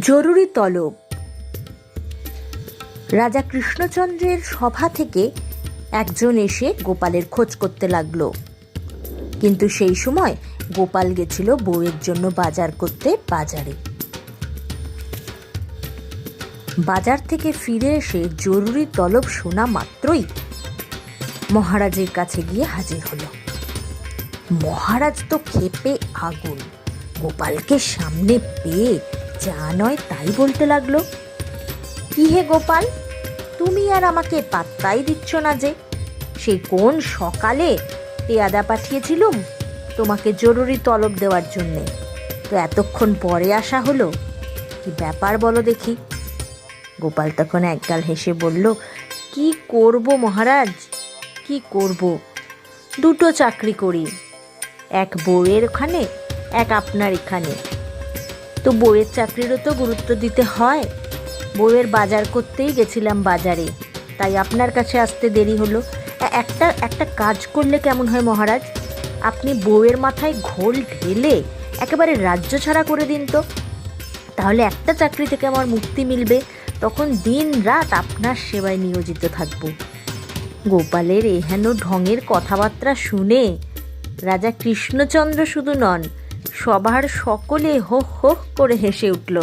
জরুরি তলব। রাজা কৃষ্ণচন্দ্রের সভা থেকে একজন এসে গোপালের খোঁজ করতে লাগল। কিন্তু সেই সময় গোপাল গেছিল বউয়ের জন্য বাজার করতে বাজারে। বাজার থেকে ফিরে এসে জরুরি তলব শোনা মাত্রই মহারাজের কাছে গিয়ে হাজির হলো। মহারাজ তো খেপে আগুন। গোপালকে সামনে পেয়ে যা নয় তাই বলতে লাগল। কি হে গোপাল, তুমি আর আমাকে পাত্তাই দিচ্ছ না যে? সেই কোন সকালে পেয়াদা পাঠিয়েছিলুম তোমাকে জরুরি তলব দেওয়ার জন্যে? তো এতক্ষণ পরে আসা হলো? কি ব্যাপার বলো দেখি? গোপাল তখন একগাল হেসে বলল, কি করব মহারাজ? কি করব? দুটো চাকরি করি, এক বউয়ের ওখানে, এক আপনার এখানে। তো বউয়ের চাকরিরও তো গুরুত্ব দিতে হয়। বউয়ের বাজার করতেই গেছিলাম বাজারে। তাই আপনার কাছে আসতে দেরি হলো। একটা একটা কাজ করলে কেমন হয় মহারাজ? আপনি বউয়ের মাথায় ঘোল ঢেলে একেবারে রাজ্য ছাড়া করে দিন তো। তাহলে একটা চাকরি থেকে আমার মুক্তি মিলবে। তখন দিন রাত আপনার সেবায় নিয়োজিত থাকব। গোপালের এহেন ঢঙের কথাবার্তা শুনে রাজা কৃষ্ণচন্দ্র শুধু নন সবার সকলে হো হো করে হেসে উঠল।